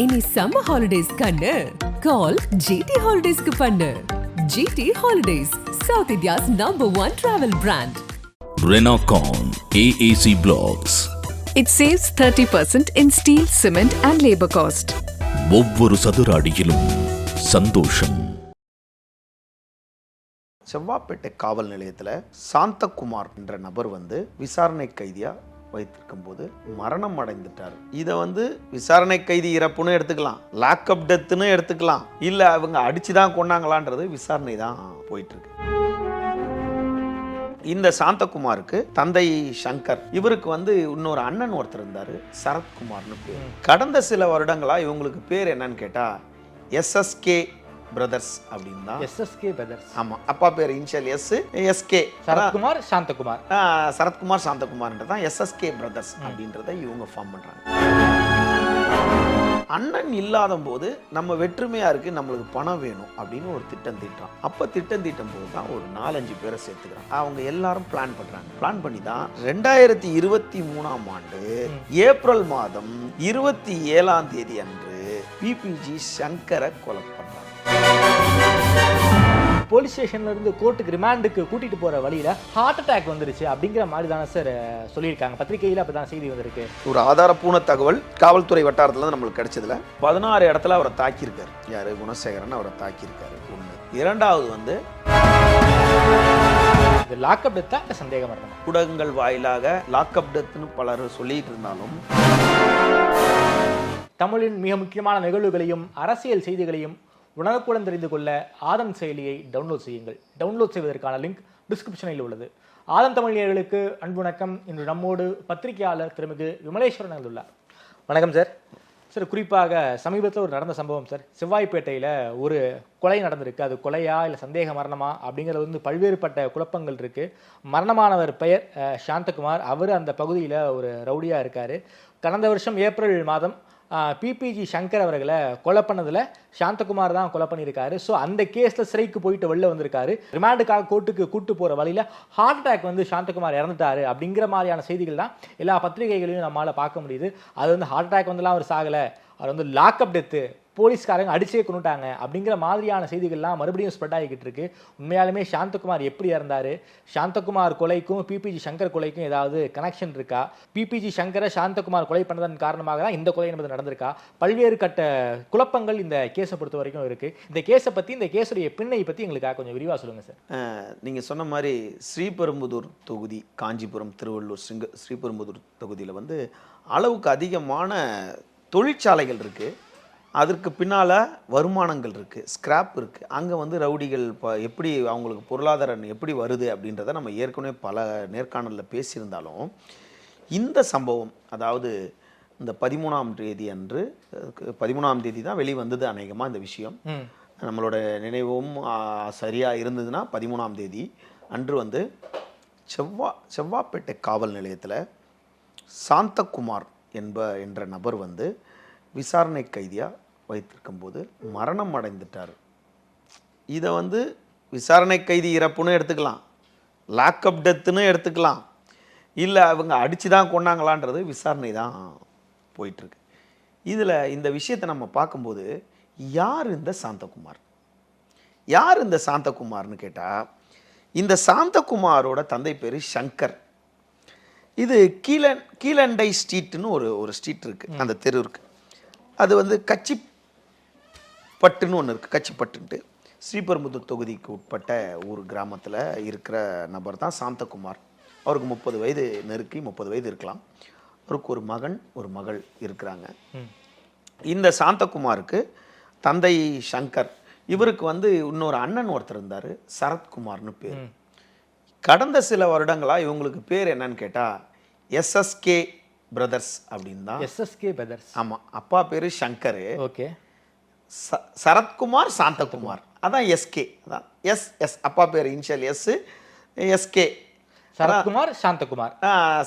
இனி summer holidays கண்ணு. Call GT ஹாலிடேஸ்க்கு பண்ணு. GT holidays south India's number one travel brand Renocon AAC Blocks. It saves 30% in steel, cement, and labor cost. ஒவ்வொரு சதுர அடியிலும் சந்தோஷம். செவ்வாப்பேட்டை காவல் நிலையத்தில் சாந்தகுமார் என்ற நபர் வந்து விசாரணை கைதியா வைத்திருக்கும் போது மரணம் அடைந்துட்டார் இதை வந்து விசாரணை கைதி இறப்புன்னு எடுத்துக்கலாம் லாக்அப் டெத்துன்னு எடுத்துக்கலாம். இல்லை அவங்க அடிச்சு தான் கொண்டாங்களான்றது விசாரணை தான் போயிட்டு இருக்கு இந்த சாந்தகுமாருக்கு தந்தை சங்கர் இவருக்கு வந்து இன்னொரு அண்ணன் ஒருத்தர் இருந்தாரு சரத்குமார்னு பேர். கடந்த சில வருடங்களா இவங்களுக்கு பேர் என்னன்னு கேட்டா எஸ்எஸ்கே பிரதர்ஸ் அப்படின்னு தான். எஸ்எஸ்கே பிரதர்ஸ் ஆமா அப்பா பேர் initial S SK Sarathkumar Santhakumar. Sarathkumar சாந்தகுமார்ன்றது தான் எஸ்எஸ்கே பிரதர்ஸ் அப்படின்றத இவங்க ஃபார்ம் பண்றாங்க. அண்ணன் இல்லாத போது நம்ம வெற்றுமையா இருக்கு நம்மளுக்கு பணம் வேணும் அப்படின்னு ஒரு திட்டம் தீட்டுறான். அப்ப திட்டம் தீட்டும் போது தான் ஒரு நாலஞ்சு பேரை சேர்த்துக்கிறான். அவங்க எல்லாரும் பிளான் பண்றாங்க. பிளான் பண்ணி தான் ரெண்டாயிரத்தி இருபத்தி மூணாம் ஆண்டு ஏப்ரல் மாதம் இருபத்தி ஏழாம் தேதி அன்று பிபிஜி சங்கரை கொலை போலீஸ் ஸ்டேஷன்ல இருந்து கோர்ட்டுக்கு ரிமாண்டுக்கு கூட்டிட்டு போற வழியில ஹார்ட் அட்டாக் வந்துருச்சு அப்படிங்கிற மாதிரி தானே சார் சொல்லியிருக்காங்க. பத்திரிகையில அப்பதான் செய்தி வந்திருக்கு. ஒரு ஆதாரப்பூர்ண தகவல் காவல்துறை வட்டாரத்துல நம்மளுக்கு கிடைச்சதுல. பதினாறு இடத்துல அவரை தாக்கியிருக்காரு. யாரு? குணசேகரன் அவரை தாக்கியிருக்காரு. ஒண்ணு. இரண்டாவது வந்து இது லாக்அப் டெத்தா சந்தேகம் வரணும் ஊடகங்கள் வாயிலாக லாக்அப் டெத்னு பலர் சொல்லிட்டு இருந்தாலும் தமிழின் மிக முக்கியமான நிகழ்வுகளையும் அரசியல் செய்திகளையும் உடனுக்குடன் தெரிந்து கொள்ள ஆதம் செயலியை டவுன்லோட் செய்யுங்கள். டவுன்லோட் செய்வதற்கான லிங்க் டிஸ்கிரிப்ஷனில் உள்ளது. ஆதம் தமிழ் நேயர்களுக்கு அன்பு வணக்கம் இன்று நம்மோடு பத்திரிகையாளர் திருமிகு விமலேஸ்வரன் வந்துள்ளார் வணக்கம் சார். சார் குறிப்பாக சமீபத்தில் ஒரு நடந்த சம்பவம் சார். செவ்வாய்ப்பேட்டையில் ஒரு கொலை நடந்திருக்கு. அது கொலையா இல்லை சந்தேக மரணமா அப்படிங்கிறது வந்து பல்வேறுபட்ட குழப்பங்கள் இருக்கு. மரணமானவர் பெயர் சாந்தகுமார். அவர் அந்த பகுதியில் ஒரு ரவுடியாக இருக்காரு. கடந்த வருஷம் ஏப்ரல் மாதம் பிபிஜி சங்கர் அவர்களை கொலை பண்ணதில் சாந்தகுமார் தான் கொலை பண்ணியிருக்காரு. ஸோ அந்த கேஸில் சிறைக்கு போயிட்டு வெளில வந்திருக்காரு. ரிமாண்டுக்காக கோர்ட்டுக்கு கூட்டு போகிற வழியில் ஹார்ட் அட்டாக் வந்து சாந்தகுமார் இறந்துட்டாரு அப்படிங்கிற மாதிரியான செய்திகள் தான் எல்லா பத்திரிகைகளையும் நம்மளால் பார்க்க முடியுது. அது வந்து ஹார்ட் அட்டாக் வந்துலாம் அவர் சாகலை. அவர் வந்து லாக்அப் டெத்து போலீஸ்காரங்க அடிச்சே கொண்டுட்டாங்க அப்படிங்கிற மாதிரியான செய்திகள்லாம் மறுபடியும் ஸ்ப்ரெட் ஆகிக்கிட்டு இருக்கு. உண்மையாலுமே சாந்தகுமார் எப்படி இறந்தார்? சாந்தகுமார் கொலைக்கும் பிபிஜி சங்கர் கொலைக்கும் ஏதாவது கனெக்ஷன் இருக்கா? பிபிஜி சங்கரை சாந்தகுமார் கொலை பண்ணதன் காரணமாக தான் இந்த கொலை என்பது நடந்திருக்கா? பல்வேறு கட்ட குழப்பங்கள் இந்த கேஸை பொறுத்த வரைக்கும் இருக்கு. இந்த கேஸை பற்றி இந்த கேஸுடைய பின்னை பற்றி எங்களுக்காக கொஞ்சம் விரிவாக சொல்லுங்கள் சார் நீங்கள் சொன்ன மாதிரி ஸ்ரீபெரும்புதூர் தொகுதி காஞ்சிபுரம் திருவள்ளூர் ஸ்ரீங்க ஸ்ரீபெரும்புதூர் தொகுதியில் வந்து அளவுக்கு அதிகமான தொழிற்சாலைகள் இருக்குது அதற்கு பின்னால வருமானங்கள் இருக்கு ஸ்கிராப் இருக்கு. அங்க வந்து ரவுடிகள் ப எப்படி அவங்களுக்கு பொருளாதாரம் எப்படி வருது அப்படின்றத நம்ம ஏற்கனவே பல நேர்காணலில் பேசியிருந்தாலும் இந்த சம்பவம் அதாவது இந்த பதிமூணாம் தேதி அன்று பதிமூணாம் தேதி தான் வெளிவந்தது அநேகமாக இந்த விஷயம். நம்மளோட நினைவும் ஆ, சரியா இருந்ததுன்னா பதிமூணாம் தேதி அன்று வந்து செவ்வா செவ்வாப்பேட்டை காவல் நிலையத்தில் சாந்தகுமார் என்ப என்ற நபர் வந்து விசாரணை கைதியாக வைத்திருக்கும் போது மரணம் அடைந்துட்டார். இதை வந்து விசாரணை கைதி இறப்புன்னு எடுத்துக்கலாம். லாக்அப் டெத்துன்னு எடுத்துக்கலாம். இல்லை அவங்க அடித்து தான் கொண்டாங்களான்றது விசாரணை தான் போயிட்டுருக்கு. இதில் இந்த விஷயத்தை நம்ம பார்க்கும்போது யார் இந்த சாந்தகுமார்? யார் இந்த சாந்தகுமார்னு கேட்டால் இந்த சாந்தகுமாரோட தந்தை பேர் சங்கர். இது கீழன் கீழண்டை ஸ்ட்ரீட்னு ஒரு ஒரு ஸ்ட்ரீட் இருக்குது அந்த தெரு இருக்குது அது வந்து கச்சி பட்டுன்னு ஒன்று இருக்குது கச்சிப்பட்டுன்ட்டு. ஸ்ரீபெரும்புதூர் தொகுதிக்கு உட்பட்ட ஒரு கிராமத்தில் இருக்கிற நபர் தான் சாந்தகுமார். அவருக்கு முப்பது வயது நெருக்கி முப்பது வயது இருக்கலாம். அவருக்கு ஒரு மகன் ஒரு மகள் இருக்கிறாங்க. இந்த சாந்தகுமாருக்கு தந்தை சங்கர் இவருக்கு வந்து இன்னொரு அண்ணன் ஒருத்தர் இருந்தார் சரத்குமார்னு பேர். கடந்த சில வருடங்களா இவங்களுக்கு பேர் என்னன்னு கேட்டால் எஸ்எஸ்கே பிரதர்ஸ் அப்படின்னு தான். எஸ்எஸ்கே பிரதர்ஸ் ஆமாம் அப்பா பேர் சங்கர். ஓகே ச- சரத்குமார் சாந்தகுமார். அதான் எஸ்கே அதான் எஸ் எஸ் அப்பா பேர் initial S SK Sarathkumar Santhakumar.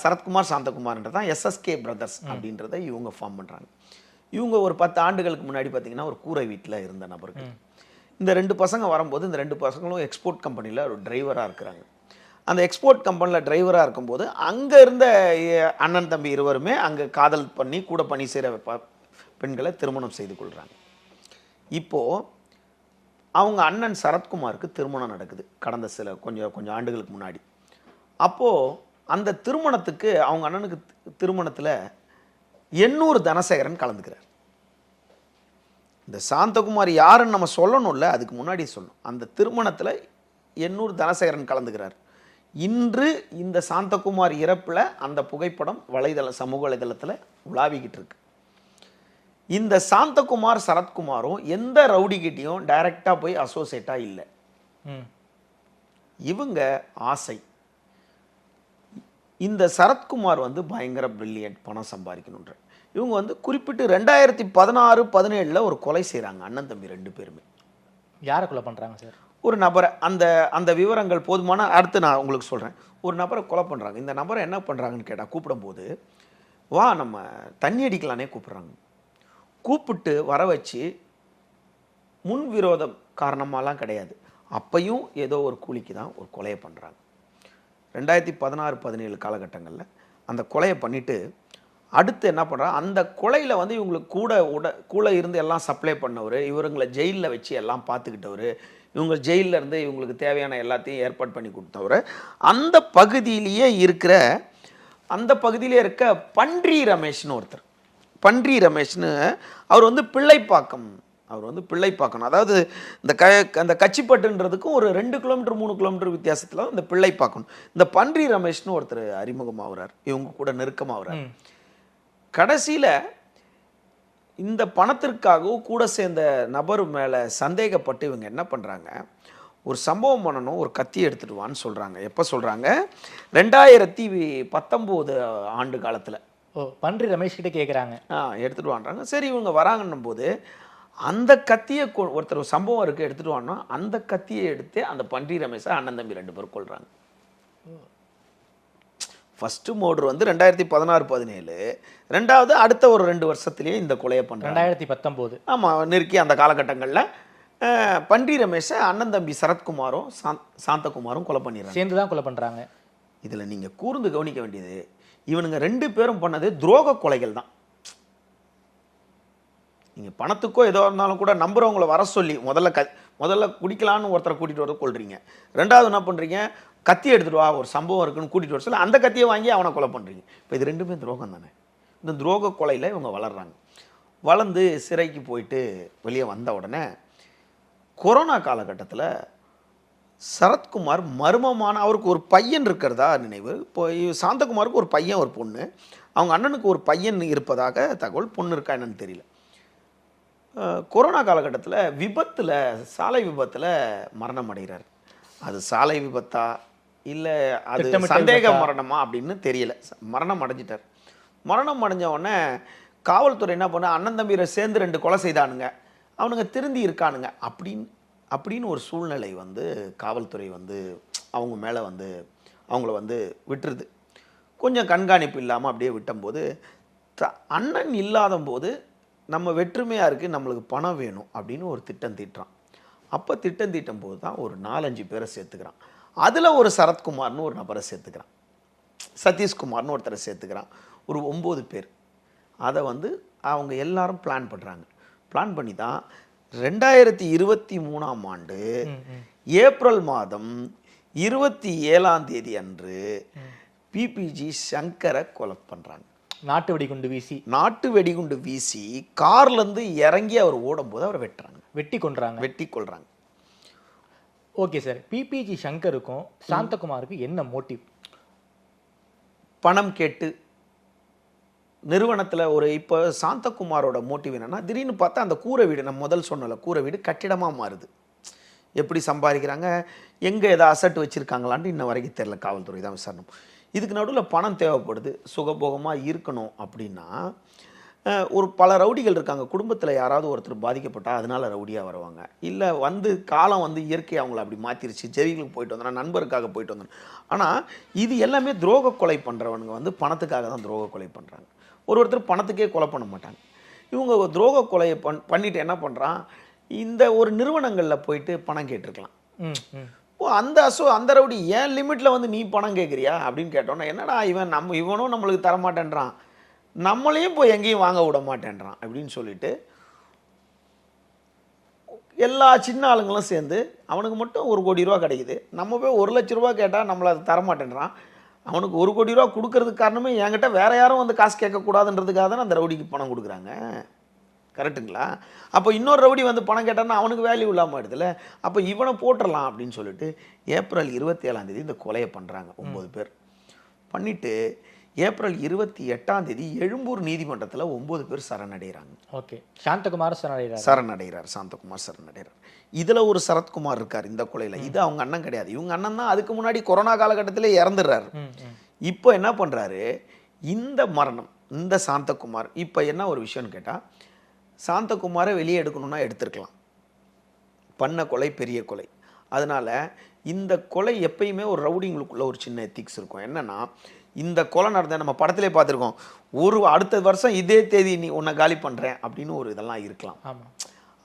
Sarathkumar சாந்தகுமார்ன்றது தான் எஸ்எஸ்கே பிரதர்ஸ் அப்படின்றத இவங்க ஃபார்ம் பண்ணுறாங்க இவங்க ஒரு பத்து ஆண்டுகளுக்கு முன்னாடி பார்த்தீங்கன்னா ஒரு கூரை வீட்டில் இருந்த நபர்கள். இந்த ரெண்டு பசங்க வரும்போது இந்த ரெண்டு பசங்களும் எக்ஸ்போர்ட் கம்பெனியில் ஒரு டிரைவராக இருக்கிறாங்க. அந்த எக்ஸ்போர்ட் கம்பெனியில் டிரைவராக இருக்கும்போது அங்கே இருந்த அண்ணன் தம்பி இருவருமே அங்கே காதல் பண்ணி கூட பணி செய்கிற பெண்களை திருமணம் செய்து கொள்கிறாங்க இப்போது அவங்க அண்ணன் சரத்குமாருக்கு திருமணம் நடக்குது கடந்த சில கொஞ்சம் கொஞ்சம் ஆண்டுகளுக்கு முன்னாடி. அப்போது அந்த திருமணத்துக்கு அவங்க அண்ணனுக்கு திருமணத்தில் எண்ணூறு தனசேகரன் கலந்துக்கிறார். இந்த சாந்தகுமார் யாருன்னு நம்ம சொல்லணும்ல அதுக்கு முன்னாடி சொல்லணும். அந்த திருமணத்தில் எண்ணூறு தனசேகரன் கலந்துக்கிறார். இன்று இந்த சாந்தகுமார் இறப்பில் அந்த புகைப்படம் வலைதள சமூக வலைதளத்தில் உலாவிக்கிட்டு இருக்கு. இந்த சாந்தகுமார் சரத்குமாரும் எந்த ரவுடிகிட்டையும் டைரெக்டாக போய் அசோசியேட்டாக இல்லை. இவங்க ஆசை. இந்த சரத்குமார் வந்து பயங்கர பிரில்லியன்ட் பணம் சம்பாதிக்கணுன்ற இவங்க வந்து குறிப்பிட்டு ரெண்டாயிரத்தி பதினாறு பதினேழில் ஒரு கொலை செய்கிறாங்க அண்ணன் தம்பி ரெண்டு பேருமே. யாரை கொலை பண்ணுறாங்க சார்? ஒரு நபரை அந்த அந்த விவரங்கள் போதுமான அடுத்து நான் உங்களுக்கு சொல்கிறேன் ஒரு நபரை கொலை பண்ணுறாங்க இந்த நபரை என்ன பண்ணுறாங்கன்னு கேட்டால் கூப்பிடும்போது வா நம்ம தண்ணி அடிக்கலானே கூப்பிட்றாங்க. கூப்பிட்டு வர வச்சு முன் விரோதம் காரணமாலாம் கிடையாது. அப்பையும் ஏதோ ஒரு கூலிக்கு தான் ஒரு கொலையை பண்ணுறாங்க ரெண்டாயிரத்தி பதினாறு பதினேழு காலகட்டங்களில் அந்த கொலையை பண்ணிவிட்டு அடுத்து என்ன பண்ணுறாங்க அந்த கொலையில் வந்து இவங்களுக்கு கூட உட கூட இருந்து எல்லாம் சப்ளை பண்ணவர் இவருங்களை ஜெயிலில் வச்சு எல்லாம் பார்த்துக்கிட்டவர் இவங்க ஜெயிலில் இருந்து இவங்களுக்கு தேவையான எல்லாத்தையும் ஏற்பாடு பண்ணி கொடுத்தவர். அந்த பகுதியிலேயே இருக்கிற அந்த பகுதியிலே இருக்க பன்றி ரமேஷ்னு ஒருத்தர். பன்றி ரமேஷ்னு அவர் வந்து பிள்ளைப்பாக்கம் அவர் வந்து பிள்ளைப்பாக்கம் அதாவது இந்த க அந்த கச்சிப்பட்டுன்றதுக்கும் ஒரு ரெண்டு கிலோமீட்டர் மூணு கிலோமீட்டர் வித்தியாசத்தில் இந்த பிள்ளைப்பாக்கம் இந்த பன்றி ரமேஷ்னு ஒருத்தர் அறிமுகமாகிறார் இவங்க கூட நெருக்கமாகிறார் கடைசியில் இந்த பணத்திற்காகவும் கூட சேர்ந்த நபர் மேலே சந்தேகப்பட்டு இவங்க என்ன பண்ணுறாங்க ஒரு சம்பவம் பண்ணணும் ஒரு கத்தி எடுத்துட்டு வான்னு சொல்கிறாங்க எப்போ சொல்கிறாங்க ரெண்டாயிரத்தி பத்தொம்போது ஆண்டு காலத்தில். ஓ பன்றி ரமேஷ் கிட்ட கேட்குறாங்க ஆ எடுத்துகிட்டு வான்றாங்க. சரி இவங்க வராங்கன்னும் போது அந்த கத்தியை ஒருத்தர் ஒரு சம்பவம் இருக்குது எடுத்துகிட்டு வான்னா அந்த கத்தியை எடுத்து அந்த பன்றி ரமேஷை அண்ணன் தம்பி ரெண்டு பேரும் கொள்கிறாங்க ஃபஸ்ட்டு மோட்ரு வந்து ரெண்டாயிரத்தி பதினாறு பதினேழு. ரெண்டாவது அடுத்த ஒரு ரெண்டு வருஷத்துலேயே இந்த கொலையை பண்ணுறாங்க ரெண்டாயிரத்தி பத்தொம்போது. ஆமாம் நெருக்கி அந்த காலகட்டங்களில் பன்றி ரமேஷை அண்ணன் தம்பி சரத்குமாரும் சாந்த் சாந்தகுமாரும் கொலை பண்ணிடுறாங்க. சேர்ந்து தான் கொலை பண்ணுறாங்க இதில் நீங்கள் கூர்ந்து கவனிக்க வேண்டியது இவனுங்க ரெண்டு பேரும் பண்ணது துரோக கொலைகள் தான். நீங்கள் பணத்துக்கோ ஏதோ இருந்தாலும் கூட நம்புறவங்கள வர சொல்லி முதல்ல க முதல்ல குடிக்கலான்னு ஒருத்தரை கூட்டிகிட்டு வர கொள்றீங்க. ரெண்டாவது என்ன பண்ணுறீங்க கத்தி எடுத்துகிட்டு வா ஒரு சம்பவம் இருக்குன்னு கூட்டிகிட்டு வர சொல்ல. அந்த கத்தியை வாங்கி அவனை கொலை பண்ணுறீங்க இப்போ இது ரெண்டுமே துரோகம் தானே? இந்த துரோக கொலையில் இவங்க வளர்கிறாங்க வளர்ந்து சிறைக்கு போயிட்டு வெளியே வந்த உடனே கொரோனா காலகட்டத்தில் சரத்குமார் மர்மமான அவருக்கு ஒரு பையன் இருக்கிறதா நினைவு? இப்போ சாந்தகுமாருக்கு ஒரு பையன் ஒரு பொண்ணு. அவங்க அண்ணனுக்கு ஒரு பையன் இருப்பதாக தகவல் பொண்ணு இருக்கா என்னன்னு தெரியல. கொரோனா காலகட்டத்தில் விபத்தில் சாலை விபத்தில் மரணம் அடைகிறார். அது சாலை விபத்தா? இல்லை அது சந்தேக? மரணமா அப்படின்னு தெரியல. மரணம் அடைஞ்சிட்டார். மரணம் அடைஞ்ச உடனே காவல்துறை என்ன பண்ண அண்ணன் தம்பியை சேர்ந்து ரெண்டு கொலை செய்தானுங்க. அவனுங்க திருந்தி இருக்கானுங்க. அப்படின்னு அப்படின்னு ஒரு சூழ்நிலை வந்து காவல்துறை வந்து அவங்க மேலே வந்து அவங்கள வந்து விட்டுருது. கொஞ்சம் கண்காணிப்பு இல்லாமல் அப்படியே விட்டம்போது த அண்ணன் இல்லாத போது நம்ம வெற்றுமையாக இருக்குது நம்மளுக்கு பணம் வேணும் அப்படின்னு ஒரு திட்டம் தீட்டுறான். அப்போ திட்டம் தீட்டும் போது தான் ஒரு நாலஞ்சு பேரை சேர்த்துக்கிறான். அதில் ஒரு சரத்குமார்னு ஒரு நபரை சேர்த்துக்கிறான். சதீஷ்குமார்னு ஒருத்தரை சேர்த்துக்கிறான். ஒரு ஒம்பது பேர். அதை வந்து அவங்க எல்லாரும் பிளான் பண்ணுறாங்க பிளான் பண்ணி தான் ரெண்டாயிரத்தி இருபத்தி மூணாம் ஆண்டு ஏப்ரல் மாதம் இருபத்தி ஏழாம் தேதி அன்று பிபிஜி சங்கரை கொலை பண்ணுறாங்க நாட்டு வெடிகுண்டு வீசி. நாட்டு வெடிகுண்டு வீசி கார்லேருந்து இறங்கி அவர் ஓடும்போது அவரை வெட்டுறாங்க. வெட்டி கொன்றாங்க. வெட்டி கொள்றாங்க ஓகே சார். பிபிஜி சங்கருக்கும் சாந்தகுமாருக்கும் என்ன மோட்டிவ்? பணம் கேட்டு நிறுவனத்தில் ஒரு இப்போ சாந்தகுமாரோட மோட்டிவ் என்னன்னா திடீர்னு பார்த்தா அந்த கூரை வீடு நம்ம முதல் சொன்னல கூரை வீடு கட்டிடமாக மாறுது. எப்படி சம்பாதிக்கிறாங்க எங்கே ஏதோ அசட் வச்சுருக்காங்களான்ட்டு இன்ன வரைக்கும் தெரில காவல்துறை தான் விசாரணை இதுக்கு நடுவில் பணம் தேவைப்படுது சுகபோகமாக இருக்கணும் அப்படின்னா ஒரு பல ரவுடிகள் இருக்காங்க. குடும்பத்தில் யாராவது ஒருத்தர் பாதிக்கப்பட்டால் அதனால் ரவுடியாக வருவாங்க. இல்லை வந்து காலம் வந்து இயற்கை அவங்கள அப்படி மாற்றிருச்சு ஜெயிலுக்கு போயிட்டு வந்தோம் நண்பருக்காக போயிட்டு வந்தோம் ஆனால் இது எல்லாமே துரோக கொலை பண்ணுறவனுங்க வந்து பணத்துக்காக தான் துரோக கொலை பண்ணுறாங்க ஒரு ஒருத்தர் பணத்துக்கே கொலை பண்ண மாட்டாங்க. இவங்க துரோக கொலையை பண் பண்ணிட்டு என்ன பண்ணுறான் இந்த ஒரு நிறுவனங்களில் போயிட்டு பணம் கேட்டிருக்கலாம். ம். ஓ அந்த அசோ அந்த ரவுடி ஏன் லிமிட்டில் வந்து நீ பணம் கேட்குறியா அப்படின்னு கேட்டோன்னா என்னடா இவன் நம்ம இவனும் நம்மளுக்கு தரமாட்டேன்றான். நம்மளையும் போய் எங்கேயும் வாங்க விட மாட்டேன்றான் அப்படின்னு சொல்லிட்டு எல்லா சின்ன ஆளுங்களும் சேர்ந்து அவனுக்கு மட்டும் ஒரு கோடி ரூபா கிடைக்குது. நம்ம போய் ஒரு லட்ச ரூபா கேட்டால் நம்மளை அதை தர மாட்டேன்றான் அவனுக்கு ஒரு கோடி ரூபா கொடுக்கறதுக்கு காரணமே என்கிட்ட வேற யாரும் வந்து காசு கேட்கக்கூடாதுன்றதுக்காக தானே அந்த ரவுடிக்கு பணம் கொடுக்குறாங்க. கரெக்ட்டுங்களா அப்போ இன்னொரு ரவுடி வந்து பணம் கேட்டான்னா அவனுக்கு வேல்யூ இல்லாமல் ஆயிடுதுல அப்போ இவனை போட்டுடலாம் அப்படின்னு சொல்லிட்டு ஏப்ரல் இருபத்தி ஏழாம் தேதி இந்த கொலையை பண்ணுறாங்க ஒம்பது பேர். பண்ணிட்டு ஏப்ரல் இருபத்தி எட்டாம் தேதி எழும்பூர் நீதிமன்றத்தில் ஒம்பது பேர் சரணடைகிறாங்க. ஓகே. சாந்தகுமார் சரணடைகிறார். சரணடைகிறார். சாந்தகுமார் சரணடைகிறார். இதில் ஒரு சரத்குமார் இருக்கார் இந்த கொலையில். இது அவங்க அண்ணன் கிடையாது. இவங்க அண்ணன் தான் அதுக்கு முன்னாடி கொரோனா காலகட்டத்திலே இறந்துடுறாரு. இப்போ என்ன பண்ணுறாரு இந்த மரணம் இந்த சாந்தகுமார் இப்போ என்ன ஒரு விஷயம்னு கேட்டால் சாந்தகுமாரை வெளியே எடுக்கணும்னா எடுத்திருக்கலாம். பண்ண கொலை பெரிய கொலை. அதனால இந்த கொலை எப்பயுமே ஒரு ரவுடிங்களுக்குள்ள ஒரு சின்ன எத்திக்ஸ் இருக்கும். என்னன்னா இந்த கொலை நடந்த நம்ம படத்திலே பார்த்துருக்கோம். ஒரு அடுத்த வருஷம் இதே தேதி நீ உன்னை காலி பண்ணுறேன் அப்படின்னு ஒரு இதெல்லாம் இருக்கலாம். ஆமாம்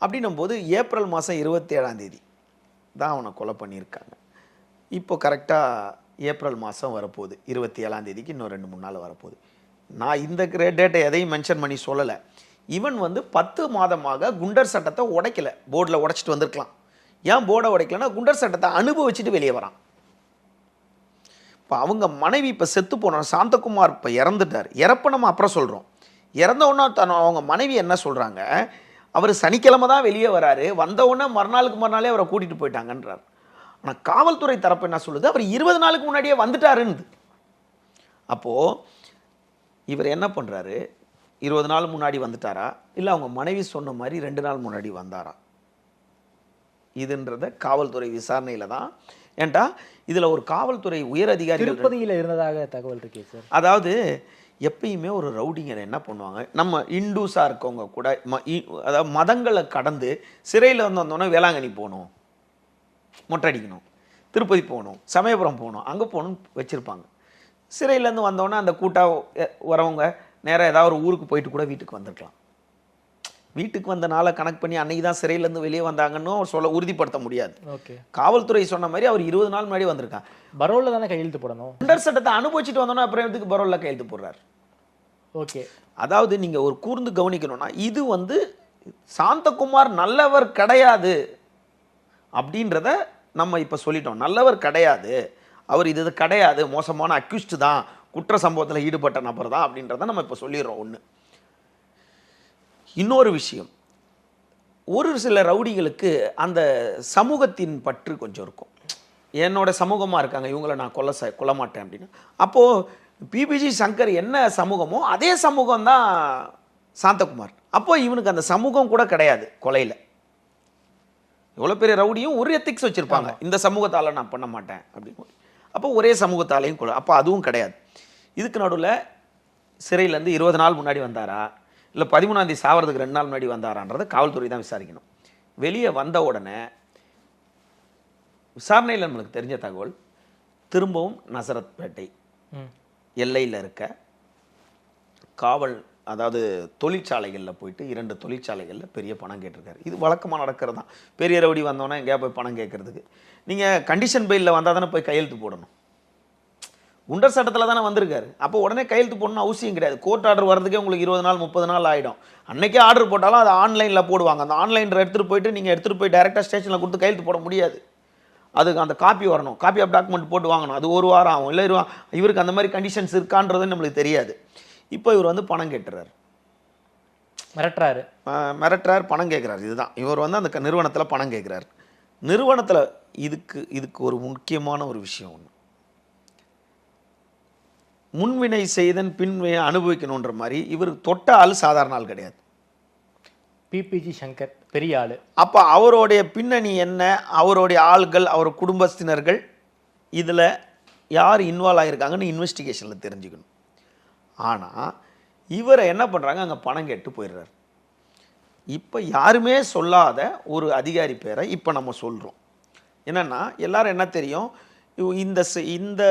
அப்படின்னும் போது ஏப்ரல் மாதம் இருபத்தி ஏழாம் தேதி தான் அவனை கொலை பண்ணியிருக்காங்க. இப்போ கரெக்டாக ஏப்ரல் மாதம் வரப்போகுது. இருபத்தி ஏழாம் தேதிக்கு இன்னும் ரெண்டு மூணு நாள் வரப்போகுது. நான் இந்த டேட்டை எதையும் மென்ஷன் பண்ணி சொல்லலை. இவன் வந்து பத்து மாதமாக குண்டர் சட்டத்தை உடைக்கல. போர்டில் உடைச்சிட்டு வந்திருக்கலாம். ஏன் போர்டை உடைக்கலன்னா குண்டர் சட்டத்தை அனுபவிச்சுட்டு வெளியே வரான். இப்போ அவங்க மனைவி இப்போ செத்து போன சாந்தகுமார் இப்போ இறந்துட்டார். இறப்ப நம்ம அப்புறம் சொல்கிறோம் இறந்த உடனே தன் அவங்க மனைவி என்ன சொல்கிறாங்க அவர் சனிக்கிழமை தான் வெளியே வராரு. வந்த உடனே மறுநாளுக்கு மறுநாளே அவரை கூட்டிகிட்டு போயிட்டாங்கன்றார். ஆனால் காவல்துறை தரப்பு என்ன சொல்லுது? அவர் இருபது நாளுக்கு முன்னாடியே வந்துட்டாருன்னு அப்போது இவர் என்ன பண்ணுறாரு இருபது நாள் முன்னாடி வந்துட்டாரா? இல்லை அவங்க மனைவி சொன்ன மாதிரி ரெண்டு நாள் முன்னாடி வந்தாரா? இதுன்றத காவல்துறை விசாரணையில் தான். ஏன்டா? இதில் ஒரு காவல்துறை உயர் அதிகாரிகள் திருப்பதியில் இருந்ததாக தகவல் இருக்கே சார். அதாவது எப்பயுமே ஒரு ரவுடிங்க என்ன பண்ணுவாங்க? நம்ம இந்துஸாக இருக்கவங்க கூட ம அதாவது மதங்களை கடந்து சிறையில் வந்து வந்தோன்னே வேளாங்கண்ணி போகணும். மொட்டை அடிக்கணும் திருப்பதி போகணும். சமயபுரம் போகணும். அங்கே போகணும்னு வச்சுருப்பாங்க. சிறையிலேருந்து வந்தோன்னே அந்த கூட்டா எ- வரவங்க நேராக ஏதாவது ஒரு ஊருக்கு போயிட்டு கூட வீட்டுக்கு வந்திருக்கலாம் வீட்டுக்கு வந்த நாளை கணக்கு பண்ணி அன்னைக்கு தான் சிறையிலேருந்து வெளியே வந்தாங்கன்னு சொல்ல உறுதிப்படுத்த முடியாது. ஓகே. காவல்துறை சொன்ன மாதிரி அவர் இருபது நாள் முன்னாடி வந்திருக்கான் பரோலில் தானே கையெழுத்து போடணும்? குண்டர் சட்டத்தை அனுபவிச்சுட்டு வந்தோன்னா அப்புறம் எதுக்கு பரோலில் கையெழுத்து போடுறாரு? ஓகே. அதாவது நீங்கள் ஒரு கூர்ந்து கவனிக்கணும்னா இது வந்து சாந்தகுமார் நல்லவர் கிடையாது அப்படின்றத நம்ம இப்போ சொல்லிட்டோம். நல்லவர் கிடையாது. அவர் இது இது கிடையாது. மோசமான அக்யூஸ்டு தான். குற்ற சம்பவத்தில் ஈடுபட்ட நபர் தான் அப்படின்றத நம்ம இப்போ சொல்லிடுறோம் ஒன்று இன்னொரு விஷயம். ஒரு சில ரவுடிகளுக்கு அந்த சமூகத்தின் பற்று கொஞ்சம் இருக்கும். என்னோட சமூகமாக இருக்காங்க இவங்கள நான் கொல்ல ச கொல்ல மாட்டேன் அப்படின்னு. அப்போது பிபிஜி சங்கர் என்ன சமூகமோ அதே சமூகம் தான் சாந்தகுமார். அப்போ இவனுக்கு அந்த சமூகம் கூட கிடையாது கொலையில். எவ்வளோ பெரிய ரவுடியும் ஒரு எத்திக்ஸ் வச்சுருப்பாங்க. இந்த சமூகத்தால் நான் பண்ண மாட்டேன் அப்படின்னு. அப்போ ஒரே சமூகத்தாலையும் கொலை அப்போ அதுவும் கிடையாது. இதுக்கு நடுவில் சிறையிலேருந்து இருபது நாள் முன்னாடி வந்தாரா? இல்லை பதிமூணாம் தேதி சாவறதுக்கு ரெண்டு நாள் முன்னாடி வந்தாரான்றதை காவல்துறை தான் விசாரிக்கணும். வெளியே வந்த உடனே விசாரணையில் நம்மளுக்கு தெரிஞ்ச தகவல் திரும்பவும் நசரத்பேட்டை எல்லையில் இருக்க காவல் அதாவது தொழிற்சாலைகளில் போயிட்டு இரண்டு தொழிற்சாலைகளில் பெரிய பணம் கேட்டிருக்காரு. இது வழக்கமாக நடக்கிறது தான். பெரிய ரவுடி வந்தோன்னே எங்கேயா போய் பணம் கேட்கறதுக்கு. நீங்கள் கண்டிஷன் பெயிலில் வந்தால் தானே போய் கையெழுத்து போடணும். குண்டர் சட்டத்தில் தானே வந்திருக்காரு. அப்போ உடனே கையெழுத்து போடணும் அவசியம் கிடையாது. கோர்ட் ஆர்டர் வரதுக்கே உங்களுக்கு இருபது நாள் முப்பது நாள் ஆகிடும் அன்னைக்கே ஆர்டர் போட்டாலும் அது ஆன்லைனில் போடுவாங்க. அந்த ஆன்லைனில் எடுத்துகிட்டு போயிட்டு நீங்கள் எடுத்துகிட்டு போய் டேரெக்டாக ஸ்டேஷனில் கொடுத்து கையெழுத்து போட முடியாது. அதுக்கு அந்த காப்பி வரணும். காப்பி ஆஃப் டாக்குமெண்ட் போட்டு வாங்கணும். அது ஒரு வாரம் ஆகும். இல்லை இவருக்கு அந்த மாதிரி கண்டிஷன்ஸ் இருக்கான்றது நம்மளுக்கு தெரியாது. இப்போ இவர் வந்து பணம் கேட்டுறாரு. மிரட்டுறாரு. மிரட்டுறார் பணம் கேட்குறாரு இதுதான். இவர் வந்து அந்த நிறுவனத்தில் பணம் கேட்குறாரு நிறுவனத்தில் இதுக்கு இதுக்கு ஒரு முக்கியமான ஒரு விஷயம் ஒன்று முன்வினை செய்தன் பின்வினை அனுபவிக்கணுன்ற மாதிரி இவர் தொட்ட ஆள் சாதாரண ஆள் கிடையாது. பிபிஜி சங்கர் பெரிய ஆளு. அப்போ அவருடைய பின்னணி என்ன? அவருடைய ஆள்கள் அவர் குடும்பத்தினர்கள் இதில் யார் இன்வால்வ் ஆகியிருக்காங்கன்னு இன்வெஸ்டிகேஷனில் தெரிஞ்சுக்கணும். ஆனால் இவரை என்ன பண்ணுறாங்க அங்கே பணம் கேட்டு போயிடுறாரு. இப்போ யாருமே சொல்லாத ஒரு அதிகாரி பேரை இப்போ நம்ம சொல்கிறோம் என்னென்னா எல்லாரும் என்ன தெரியும்? இந்த இந்த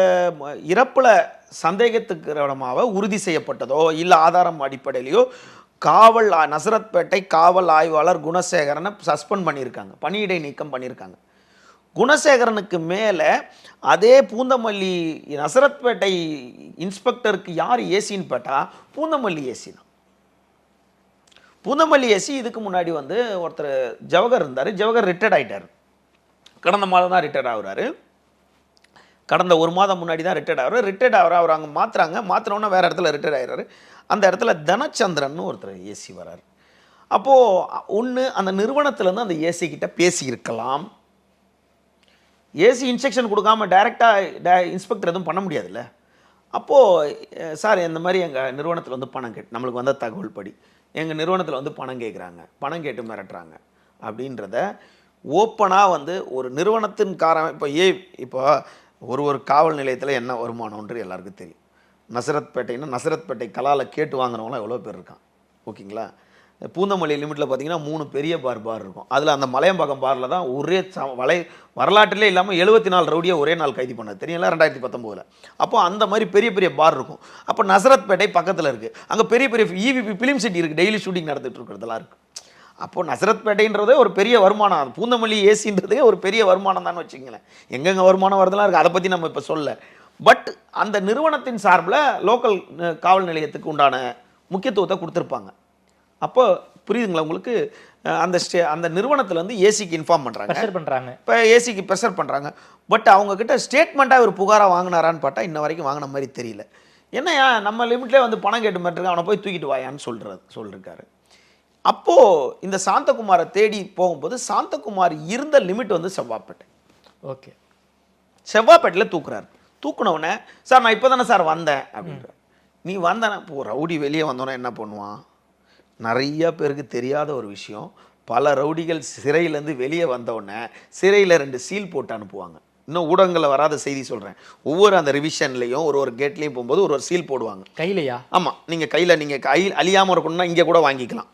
இறப்புல சந்தேகத்துக்கு இடமாக உறுதி செய்யப்பட்டதோ இல்லை ஆதாரம் அடிப்படையிலையோ காவல் ஆ- நசரத்பேட்டை காவல் ஆய்வாளர் குணசேகரனை சஸ்பெண்ட் பண்ணியிருக்காங்க. பணியிடை நீக்கம் பண்ணியிருக்காங்க. குணசேகரனுக்கு மேலே அதே பூந்தமல்லி நசரத்பேட்டை இன்ஸ்பெக்டருக்கு யார் ஏசின்னு பார்த்தா பூந்தமல்லி ஏசி தான். பூந்தமல்லி ஏசி இதுக்கு முன்னாடி வந்து ஒருத்தர் ஜவஹர் இருந்தார். ஜவஹர் ரிட்டையர்ட் ஆயிட்டார். கடந்த மாதம் தான் ரிட்டையர்ட் ஆகுறாரு. கடந்த ஒரு மாதம் முன்னாடி தான் ரிட்டையர்ட் ஆகிறார். ரிட்டையர்ட் ஆகிற அவர் அங்கே மாற்றுறாங்க மாற்றினோன்னா வேறு இடத்துல ரிட்டையர்ட் ஆகிறாரு அந்த இடத்துல தனச்சந்திரன் ஒருத்தர் ஏசி வரார் அப்போது ஒன்று அந்த நிறுவனத்துலேருந்து அந்த ஏசி கிட்ட பேசியிருக்கலாம். ஏசி இன்ஸ்ட்ரக்ஷன் கொடுக்காம டைரெக்டாக இன்ஸ்பெக்டர் எதுவும் பண்ண முடியாதுல்ல. அப்போது சார் இந்த மாதிரி எங்கள் நிறுவனத்தில் வந்து பணம் கேட்டு நம்மளுக்கு வந்த தகவல் படி எங்கள் நிறுவனத்தில் வந்து பணம் கேட்குறாங்க பணம் கேட்டு மிரட்டுறாங்க. அப்படின்றத ஓப்பனாக வந்து ஒரு நிறுவனத்தின் காரம் இப்போ ஏ இப்போ ஒரு ஒரு காவல் நிலையத்தில் என்ன வருமானம்ன்றது எல்லாருக்கும் தெரியும் நசரத்பேட்டைன்னா நசரத்பேட்டை கலால் கேட்டு வாங்குறவங்களாம் எவ்வளோ பேர் இருக்கான் ஓகேங்களா பூந்தமல்லி லிமிட்டில் பார்த்தீங்கன்னா மூணு பெரிய பார் பார் இருக்கும் அதில் அந்த மலையம்பாக்கம் பாரில் தான் ஒரே ச- வலை வரலாற்றிலே இல்லாமல் எழுபத்தி நாலு ரவுடியை ஒரே நாள் கைது பண்ணது தெரியல ரெண்டாயிரத்தி பத்தொம்போதில் அப்போ அந்த மாதிரி பெரிய பெரிய பார் இருக்கும் அப்போ நசரத்பேட்டை பக்கத்தில் இருக்குது அங்கே பெரிய பெரிய இவிபி ஃபிலிம் சிட்டி இருக்குது டெய்லி ஷூட்டிங் நடந்துட்டு இருக்கிறதெல்லாம் இருக்குது அப்போ நசரத்பேட்டைன்றதே ஒரு பெரிய வருமானம். அது பூந்தமல்லி ஏசின்றதே ஒரு பெரிய வருமானம் தான் வச்சுங்களேன் எங்கெங்க வருமானம் வருதெல்லாம் இருக்குது அதை பற்றி நம்ம இப்போ சொல்ல. பட் அந்த நிறுவனத்தின் சார்பில் லோக்கல் காவல் நிலையத்துக்கு உண்டான முக்கியத்துவத்தை கொடுத்துருப்பாங்க. அப்போ புரியுதுங்களா உங்களுக்கு? அந்த ஸ்டே அந்த நிறுவனத்தில் வந்து ஏசிக்கு இன்ஃபார்ம் பண்ணுறாங்க ப்ரெஷர் பண்றாங்க. இப்போ ஏசிக்கு ப்ரெஷர் பண்ணுறாங்க பட் அவங்க கிட்ட ஸ்டேட்மெண்ட்டாக ஒரு புகாராக வாங்கினாரான்னு பார்த்தா இன்ன வரைக்கும் வாங்கின மாதிரி தெரியல. என்னையா நம்ம லிமிட்லேயே வந்து பணம் கேட்டு மாட்டிருக்கான் அவனை போய் தூக்கிட்டு வாயான்னு சொல்கிறது சொல்லிருக்காரு. அப்போது இந்த சாந்தகுமாரை தேடி போகும்போது சாந்தகுமார் இருந்த லிமிட் வந்து செவ்வாப்பேட்டை. ஓகே. செவ்வாப்பேட்டையில் தூக்குறாரு. தூக்குனவுடனே சார் நான் இப்போ தானே சார் வந்தேன் அப்படின்ற நீ வந்தன இப்போ ரவுடி வெளியே வந்தோன்னே என்ன பண்ணுவான்? நிறைய பேருக்கு தெரியாத ஒரு விஷயம். பல ரவுடிகள் சிறையிலேருந்து வெளியே வந்தவுடனே சிறையில் ரெண்டு சீல் போட்டு அனுப்புவாங்க. இன்னும் ஊடகங்களில் வராத செய்தி சொல்கிறேன் ஒவ்வொரு அந்த ரிவிஷன்லேயும் ஒரு ஒரு கேட்லேயும் போகும்போது ஒரு ஒரு சீல் போடுவாங்க. கையிலையா? ஆமாம் நீங்கள் கையில் நீங்கள் கை அழியாமல் இருக்கணும்னா இங்கே கூட வாங்கிக்கலாம்.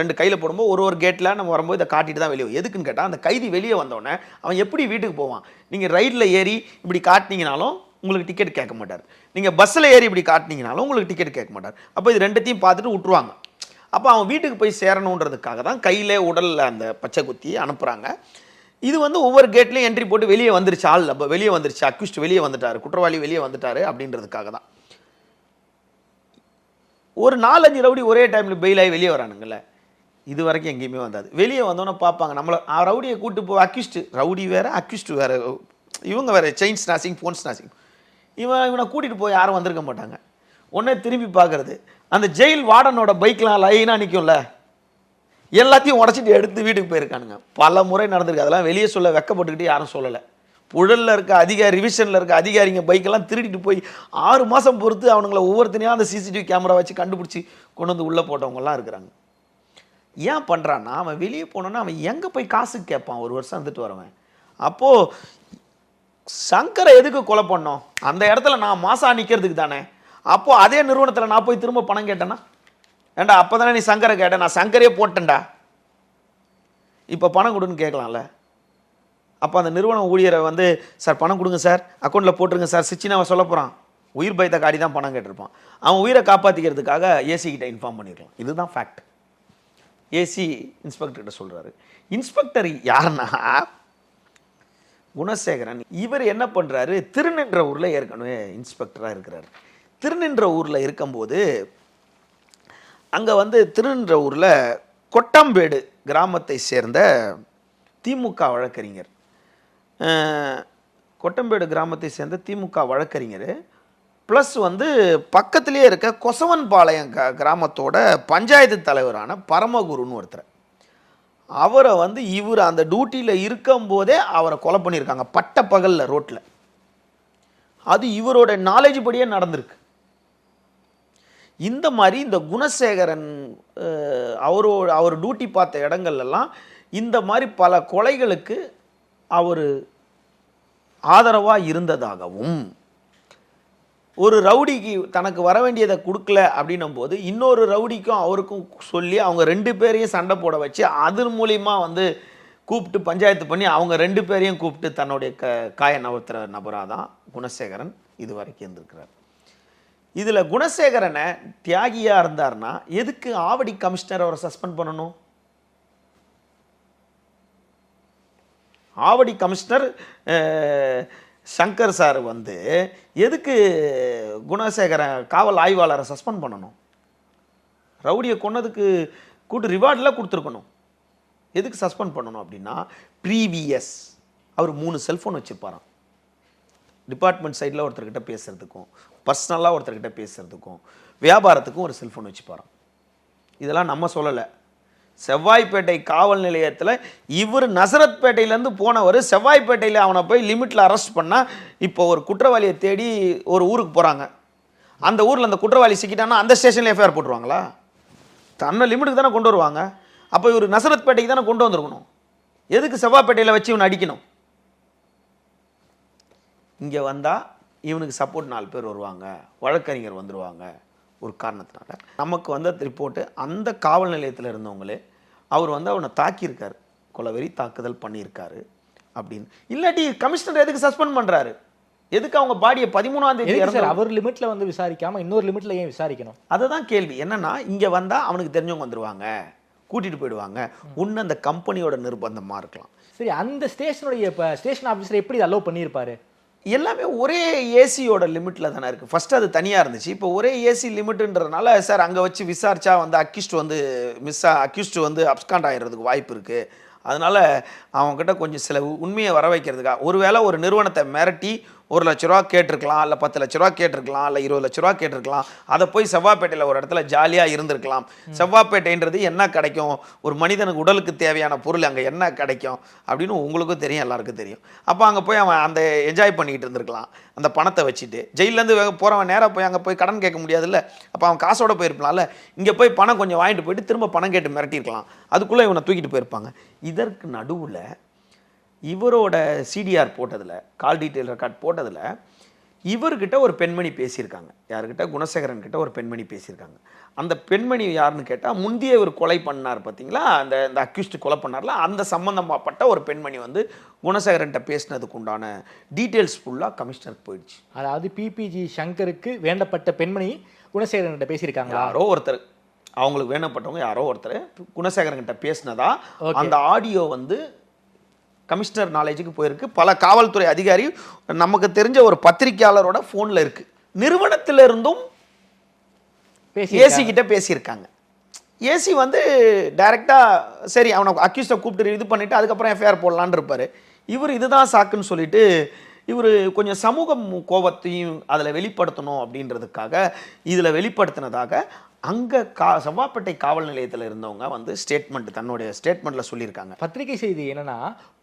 ரெண்டு கையில் போடும்போது ஒரு ஒரு கேட்டில் நம்ம வரும்போது இதை காட்டிட்டு தான் வெளியே எதுக்குன்னு கேட்டால் அந்த கைதி வெளியே வந்தோடனே அவன் எப்படி வீட்டுக்கு போவான்? நீங்கள் ரைடில் ஏறி இப்படி காட்டினீங்கனாலும் உங்களுக்கு டிக்கெட் கேட்க மாட்டார். நீங்கள் பஸ்ஸில் ஏறி இப்படி காட்டினீங்கனாலும் உங்களுக்கு டிக்கெட் கேட்க மாட்டார். அப்போ இது ரெண்டுத்தையும் பார்த்துட்டு விட்ருவாங்க அப்போ அவன் வீட்டுக்கு போய் சேரணுன்றதுக்காக தான் கையில் உடலில் அந்த பச்சை குத்தி அனுப்புகிறாங்க இது வந்து ஒவ்வொரு கேட்லேயும் என்ட்ரி போட்டு வெளியே வந்துருச்சு. ஆள் அப்போ வெளியே வந்துருச்சு. அக்யூஸ்ட் வெளியே வந்துட்டார். குற்றவாளி வெளியே வந்துட்டார் அப்படின்றதுக்காக தான். ஒரு நாலஞ்சு ரவுடி ஒரே டைமில் பெயிலாகி வெளியே வரானுங்கள இது வரைக்கும் எங்கேயுமே வந்தாது. வெளியே வந்தோன்னே பார்ப்பாங்க. நம்மளை ரவுடியை கூட்டு போ அக்யூஸ்டு ரவுடி வேறு அக்யூஸ்டு வேறு. இவங்க வேறு செயின் ஸ்நாசிங் ஃபோன் ஸ்நாசிங் இவன் இவனை கூட்டிகிட்டு போய் யாரும் வந்திருக்க மாட்டாங்க. உடனே திரும்பி பார்க்கறது. அந்த ஜெயில் வார்டனோட பைக்லாம் லைனாக நிற்கும்ல எல்லாத்தையும் உடச்சிட்டு எடுத்து வீட்டுக்கு போயிருக்கானுங்க. பல முறை நடந்திருக்கு. அதெல்லாம் வெளியே சொல்ல வெக்கப்பட்டுக்கிட்டு யாரும் சொல்லலை. புழலில் இருக்க அதிகாரி ரிவிஷனில் இருக்க அதிகாரிங்க பைக்கெல்லாம் திருடிட்டு போய் ஆறு மாதம் பொறுத்து அவனுங்களை ஒவ்வொருத்தனையும் அந்த சிசிடிவி கேமரா வச்சு கண்டுபிடிச்சி கொண்டு வந்து உள்ளே போட்டவங்கலாம் இருக்கிறாங்க. ஏன் பண்ணுறான்னா அவன் வெளியே போனோன்னா அவன் எங்கே போய் காசு கேட்பான்? ஒரு வருஷம் வந்துட்டு வரவன். அப்போது சங்கரை எதுக்கு கொலை பண்ணோம்? அந்த இடத்துல நான் மாசா நிற்கிறதுக்கு தானே. அப்போது அதே நிறுவனத்தில் நான் போய் திரும்ப பணம் கேட்டேன்னா ஏண்டா அப்போ தானே நீ சங்கரை கேட்ட? நான் சங்கரே போட்டேன்டா. இப்போ பணம் கொடுன்னு கேட்கலாம்ல. அப்போ அந்த நிறுவன ஊழியரை வந்து சார் பணம் கொடுங்க சார். அக்கௌண்ட்டில் போட்டுருங்க சார். சிச்சின்னு அவன் சொல்ல போகிறான் உயிர் பயத்தை காடி தான் பணம் கேட்டிருப்பான். அவன் உயிரை காப்பாற்றிக்கிறதுக்காக ஏசிக்கிட்ட இன்ஃபார்ம் பண்ணிருக்கலாம். இதுதான் ஃபேக்ட் ஏசி இன்ஸ்பெக்டர்கிட்ட சொல்கிறாரு இன்ஸ்பெக்டர் யாருன்னா குணசேகரன். இவர் என்ன பண்ணுறாரு திருநின்ற ஊரில் ஏற்கனவே இன்ஸ்பெக்டராக இருக்கிறார். திருநின்ற ஊரில் இருக்கும்போது அங்கே வந்து திருநின்ற ஊரில் கொட்டம்பேடு கிராமத்தை சேர்ந்த திமுக வழக்கறிஞர். கொட்டம்பேடு கிராமத்தை சேர்ந்த திமுக வழக்கறிஞர் ப்ளஸ் வந்து பக்கத்திலே இருக்க கொசவன்பாளையம் க கிராமத்தோட பஞ்சாயத்து தலைவரான பரமகுருன்னு ஒருத்தர். அவரை வந்து இவர் அந்த டியூட்டியில் இருக்கும்போதே அவரை கொலை பண்ணியிருக்காங்க பட்ட பகலில் ரோட்டில் அது இவரோட நாலேஜ் படியே நடந்திருக்கு. இந்த மாதிரி இந்த குணசேகரன் அவரோட அவரோ அவர் டியூட்டி பார்த்த இடங்கள்லாம் இந்த மாதிரி பல கொலைகளுக்கு அவர் ஆதரவாக இருந்ததாகவும் ஒரு ரவுடிக்கு தனக்கு வர வேண்டியதை கொடுக்கல அப்படின்னும் போது இன்னொரு ரவுடிக்கும் அவருக்கும் சொல்லி அவங்க ரெண்டு பேரையும் சண்டை போட வச்சு அதன் மூலிமா வந்து கூப்பிட்டு பஞ்சாயத்து பண்ணி அவங்க ரெண்டு பேரையும் கூப்பிட்டு தன்னுடைய க காய நவர்த்துற நபராக தான் குணசேகரன் இது வரைக்கும் இருந்திருக்கிறார். இதில் குணசேகரனை தியாகியாக இருந்தார்னா எதுக்கு ஆவடி கமிஷனர் அவரை சஸ்பெண்ட் பண்ணணும்? ஆவடி கமிஷனர் சங்கர் சார் வந்து எதுக்கு குணசேகரன் காவல் ஆய்வாளரை சஸ்பெண்ட் பண்ணணும்? ரவுடியை கொன்னதுக்கு கூட்டு ரிவார்ட்லாம் கொடுத்துருக்கணும். எதுக்கு சஸ்பெண்ட் பண்ணணும் அப்படின்னா ப்ரீவியஸ். அவர் மூணு செல்ஃபோன் வச்சுருப்பாராம். டிபார்ட்மெண்ட் சைடில் ஒருத்தர்கிட்ட பேசுகிறதுக்கும் பர்சனலாக ஒருத்தர்கிட்ட பேசுகிறதுக்கும் வியாபாரத்துக்கும் ஒரு செல்ஃபோன் வச்சுப்பாராம். இதெல்லாம் நம்ம சொல்லலை. செவ்வாய்ப்பேட்டை காவல் நிலையத்தில் இவர் நசரத்பேட்டையிலேருந்து போனவர் செவ்வாய்ப்பேட்டையில் அவனை போய் லிமிட்டில் அரெஸ்ட் பண்ணால் இப்போ ஒரு குற்றவாளியை தேடி ஒரு ஊருக்கு போகிறாங்க அந்த ஊரில் அந்த குற்றவாளி சிக்கிட்டான்னா அந்த ஸ்டேஷனில் எஃப்ஐஆர் போட்டுருவாங்களா? தன்னை லிமிட்டுக்கு தானே கொண்டு வருவாங்க. அப்போ இவர் நசரத்பேட்டைக்கு தானே கொண்டு வந்திருக்கணும். எதுக்கு செவ்வாய்ப்பேட்டையில் வச்சு இவனை அடிக்கணும்? இங்கே வந்தால் இவனுக்கு சப்போர்ட் நாலு பேர் வருவாங்க. வழக்கறிஞர் வந்துடுவாங்க ஒரு காரணத்தினால. நமக்கு வந்த ரிப்போர்ட்டு அந்த காவல் நிலையத்தில் இருந்தவங்களே அவர் வந்து அவனை தாக்கியிருக்காரு. கொலவெறி தாக்குதல் பண்ணியிருக்காரு அப்படின்னு. இல்லாட்டி கமிஷனர் எதுக்கு சஸ்பெண்ட் பண்ணுறாரு எதுக்கு அவங்க பாடியை பதிமூணாம் தேதி அவர் லிமிட்ல வந்து விசாரிக்காம இன்னொரு லிமிட்ல ஏன் விசாரிக்கணும்? அதுதான் கேள்வி. என்னன்னா இங்கே வந்தால் அவனுக்கு தெரிஞ்சவங்க வந்துடுவாங்க கூட்டிகிட்டு போயிடுவாங்க. ஒன்று அந்த கம்பெனியோட நிர்பந்தமாக இருக்கலாம். சரி அந்த ஸ்டேஷனுடைய இப்போ ஸ்டேஷன் ஆஃபீஸர் எப்படி அலோவ் பண்ணியிருப்பாரு? எல்லாமே ஒரே ஏசியோட லிமிட்டில் தானே இருக்குது ஃபர்ஸ்ட் அது தனியாக இருந்துச்சு. இப்போ ஒரே ஏசி லிமிட்டுன்றதுனால சார் அங்கே வச்சு விசாரிச்சா வந்து அக்யூஸ்ட் வந்து மிஸ் அக்யூஸ்ட் வந்து அப்ஸ்காண்ட் ஆகிறதுக்கு வாய்ப்பு இருக்குது அதனால் அவங்கக்கிட்ட கொஞ்சம் சில உண்மையை வர வைக்கிறதுக்காக ஒருவேளை ஒரு நிறுவனத்தை மிரட்டி ஒரு லட்ச ரூபா கேட்டிருக்கலாம் இல்லை பத்து லட்ச ரூபா கேட்டிருக்கலாம் இல்லை இருபது லட்ச ரூபா கேட்டிருக்கலாம். அதை போய் செவ்வாப்பேட்டையில் ஒரு இடத்துல ஜாலியாக இருந்திருக்கலாம். செவ்வாப்பேட்டைன்றது என்ன கிடைக்கும்? ஒரு மனிதனுக்கு உடலுக்கு தேவையான பொருள் அங்கே என்ன கிடைக்கும்? அப்படின்னு உங்களுக்கும் தெரியும் எல்லாருக்கும் தெரியும். அப்போ அங்கே போய் அவன் அந்த என்ஜாய் பண்ணிக்கிட்டு இருந்திருக்கலாம். அந்த பணத்தை வச்சுட்டு. ஜெயிலேருந்து போகிறவன் நேராக போய் அங்கே போய் கடன் கேட்க முடியாதுல்ல? அப்போ அவன் காசோட போயிருக்கலாம்ல இங்கே போய் பணம் கொஞ்சம் வாங்கிட்டு போயிட்டு திரும்ப பணம் கேட்டு மிரட்டியிருக்கலாம். அதுக்குள்ளே இவனை தூக்கிட்டு போயிருப்பாங்க. இதற்கு நடுவில் இவரோட சிடிஆர் போட்டதில் கால் டீட்டெயில் ரெக்கார்ட் போட்டதில் இவர்கிட்ட ஒரு பெண்மணி பேசியிருக்காங்க. யாருக்கிட்ட குணசேகரன் கிட்ட ஒரு பெண்மணி பேசியிருக்காங்க. அந்த பெண்மணி யாருன்னு கேட்டால் முந்தைய இவர் கொலை பண்ணார் பார்த்தீங்களா அந்த இந்த அக்யூஸ்ட் கொலை பண்ணார்ல அந்த சம்மந்தமாப்பட்ட ஒரு பெண்மணி வந்து குணசேகரன்ட்ட பேசினதுக்கு உண்டான டீட்டெயில்ஸ் ஃபுல்லாக கமிஷனருக்கு போயிடுச்சு. அதாவது பிபிஜி சங்கருக்கு வேண்டப்பட்ட பெண்மணி குணசேகரன் கிட்ட பேசியிருக்காங்களா? யாரோ ஒருத்தர். அவங்களுக்கு வேணப்பட்டவங்க யாரோ ஒருத்தர். குணசேகரன் கிட்ட பேசினதா. அந்த ஆடியோ வந்து கமிஷனர் நாலேஜுக்கு போயிருக்கு. பல காவல்துறை அதிகாரி நமக்கு தெரிஞ்ச ஒரு பத்திரிக்கையாளரோட ஃபோனில் இருக்கு. நிறுவனத்திலிருந்தும் பேசி ஏசி கிட்ட பேசியிருக்காங்க. ஏசி வந்து டைரெக்டாக சரி அவனை அக்யூஸ்டை கூப்பிட்டு இது பண்ணிவிட்டு அதுக்கப்புறம் எஃப்ஐஆர் போடலான்னு இருப்பார். இவர் இதுதான் சாக்குன்னு சொல்லிட்டு இவர் கொஞ்சம் சமூக மு- கோபத்தையும் அதில் வெளிப்படுத்தணும் அப்படின்றதுக்காக இதில் வெளிப்படுத்தினதாக அங்கே கா செவ்வாப்பேட்டை காவல் நிலையத்தில் இருந்தவங்க வந்து ஸ்டேட்மெண்ட் தன்னுடைய ஸ்டேட்மெண்ட்டில் சொல்லியிருக்காங்க. பத்திரிகை செய்தி என்னன்னா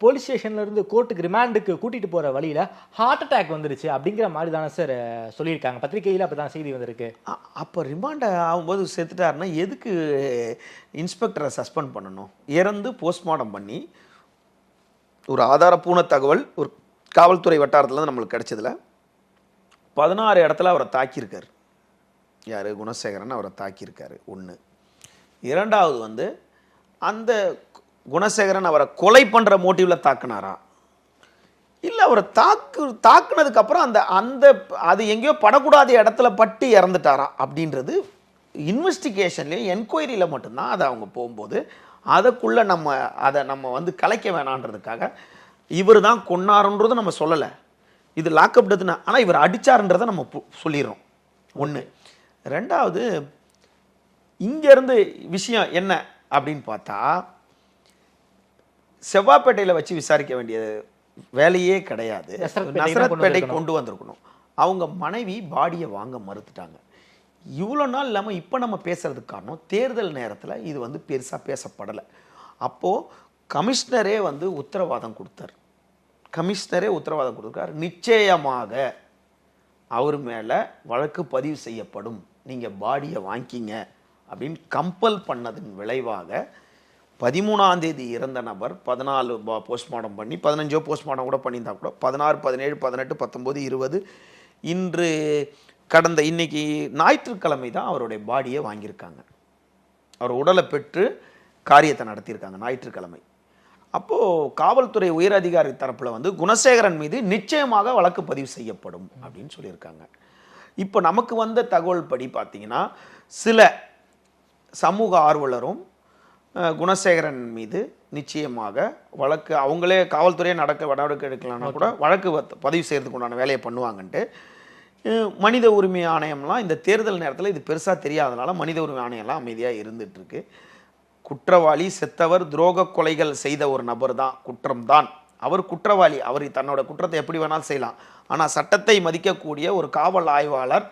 போலீஸ் ஸ்டேஷன்ல இருந்து கோர்ட்டுக்கு ரிமாண்டுக்கு கூட்டிட்டு போற வழியில ஹார்ட் அட்டாக் வந்துருச்சு அப்படிங்கிற மாதிரி தானே சார் சொல்லியிருக்காங்க. பத்திரிகையில அப்பதான் செய்தி வந்திருக்கு. அப்போ ரிமாண்ட் ஆகும்போது செத்துட்டாருன்னா எதுக்கு இன்ஸ்பெக்டரை சஸ்பெண்ட் பண்ணணும்? இறந்து போஸ்ட்மார்ட்டம் பண்ணி ஒரு ஆதாரப்பூர்ண தகவல் ஒரு காவல்துறை வட்டாரத்தில் நம்மளுக்கு கிடைச்சதுல பதினாறு இடத்துல அவரை தாக்கியிருக்காரு. யார்? குணசேகரன் அவரை தாக்கியிருக்காரு. ஒன்று இரண்டாவது வந்து அந்த குணசேகரன் அவரை கொலை பண்ணுற மோட்டிவில் தாக்குனாரா? இல்லை அவரை தாக்கு தாக்குனதுக்கப்புறம் அந்த அந்த அது எங்கேயோ படக்கூடாத இடத்துல பட்டு இறந்துட்டாரா? அப்படின்றது இன்வெஸ்டிகேஷன்லேயும் என்கொயரியில் மட்டும்தான் அதை அவங்க போகும்போது அதுக்குள்ளே நம்ம அதை நம்ம வந்து கலைக்க வேணான்றதுக்காக இவர் தான் கொன்னாருன்றதும் நம்ம சொல்லலை. இது லாக்அப் டெத்துனா ஆனால் இவர் அடித்தாருன்றதை நம்ம பு- சொல்லிடுறோம். ஒன்று ரெண்டாவது இங்கேருந்து விஷயம் என்ன அப்படின்னு பார்த்தா செவ்வாப்பேட்டையில் வச்சு விசாரிக்க வேண்டிய வேலையே கிடையாது. நசரத்பேட்டை வந்திருக்கணும். கொண்டு வந்திருக்கணும். அவங்க மனைவி பாடியை வாங்க மறுத்துட்டாங்க. இவ்வளோ நாள் இல்லாமல் இப்போ நம்ம பேசுறதுக்கு காரணம் தேர்தல் நேரத்தில் இது வந்து பெருசாக பேசப்படலை. அப்போது கமிஷனரே வந்து உத்தரவாதம் கொடுத்தார். கமிஷனரே உத்தரவாதம் கொடுத்தார். நிச்சயமாக அவர் மேலே வழக்கு பதிவு செய்யப்படும். நீங்கள் பாடியை வாங்கிக்கிங்க அப்படின்னு கம்பல் பண்ணதன் விளைவாக பதிமூணாந்தேதி இறந்த நபர் பதினாலு போஸ்ட்மார்ட்டம் பண்ணி பதினஞ்சோ போஸ்ட்மார்ட்டம் கூட பண்ணியிருந்தா கூட பதினாறு பதினேழு பதினெட்டு பத்தொம்போது இருபது இன்று கடந்த இன்னைக்கு ஞாயிற்றுக்கிழமை தான் அவருடைய பாடியை வாங்கியிருக்காங்க. அவர் உடலை பெற்று காரியத்தை நடத்தியிருக்காங்க ஞாயிற்றுக்கிழமை. அப்போது காவல்துறை உயரதிகாரி தரப்பில் வந்து குணசேகரன் மீது நிச்சயமாக வழக்கு பதிவு செய்யப்படும் அப்படின்னு சொல்லியிருக்காங்க. இப்போ நமக்கு வந்த தகவல் படி பார்த்தீங்கன்னா சில சமூக ஆர்வலரும் குணசேகரன் மீது நிச்சயமாக வழக்கு அவங்களே காவல்துறையே நடக்க நடவடிக்கை எடுக்கலாம்னா கூட வழக்கு பதிவு செய்யறதுக்கு உண்டான வேலையை பண்ணுவாங்கன்ட்டு. மனித உரிமை ஆணையம்லாம் இந்த தேர்தல் நேரத்தில் இது பெருசாக தெரியாதனால மனித உரிமை ஆணையம்லாம் அமைதியாக இருந்துட்டு இருக்கு குற்றவாளி செத்தவர் துரோக கொலைகள் செய்த ஒரு நபர் தான். குற்றம்தான் அவர் குற்றவாளி அவர் தன்னோட குற்றத்தை எப்படி வேணாலும் செய்யலாம். ஆனால் சட்டத்தை மதிக்கக்கூடிய ஒரு காவல் ஆய்வாளர்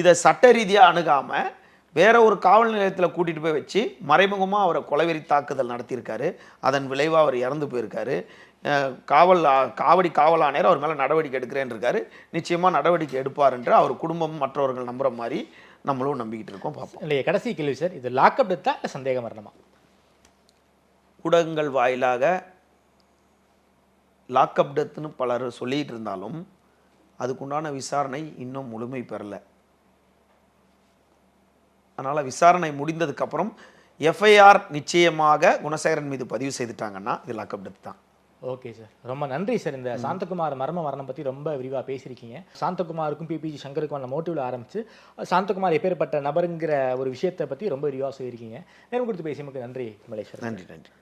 இதை சட்ட ரீதியாக அணுகாமல் வேற ஒரு காவல் நிலையத்தில் கூட்டிகிட்டு போய் வச்சு மறைமுகமாக அவரை கொலைவெறி தாக்குதல் நடத்தியிருக்காரு. அதன் விளைவாக அவர் இறந்து போயிருக்காரு. காவல் காவடி காவல் ஆணையர் அவர் மேலே நடவடிக்கை எடுக்கிறேன்னு இருக்காரு. நிச்சயமாக நடவடிக்கை எடுப்பார் என்று அவர் குடும்பம் மற்றவர்கள் நம்புற மாதிரி நம்மளும் நம்பிக்கிட்டு இருக்கோம் பார்ப்போம். இல்லையா கடைசி கேள்வி சார் இது லாக்அப் டெத்தா இல்லை சந்தேக மரணமா ஊடகங்கள் வாயிலாக லாக்அப் டெத்துன்னு பலர் சொல்லிட்டு இருந்தாலும் அதுக்குண்டான விசாரணை இன்னும் முழுமை பெறல. அதனால் விசாரணை முடிந்ததுக்கப்புறம் எஃப்ஐஆர் நிச்சயமாக குணசேகரன் மீது பதிவு செய்துட்டாங்கன்னா இது லாக்அப் டெத் தான். ஓகே சார் ரொம்ப நன்றி சார் இந்த சாந்தகுமார் மர்ம மரணம் பற்றி ரொம்ப விரிவாக பேசியிருக்கீங்க. சாந்தகுமாருக்கும் பிபிஜி சங்கருக்குமான மோட்டிவில் ஆரம்பித்து சாந்தகுமார் எப்பேற்பட்ட நபருங்கிற ஒரு விஷயத்தை பற்றி ரொம்ப விரிவாக சொல்லியிருக்கீங்க. நேரம் கொடுத்து பேசியமுக்கு நன்றி மலேஸ்வரன் நன்றி நன்றி.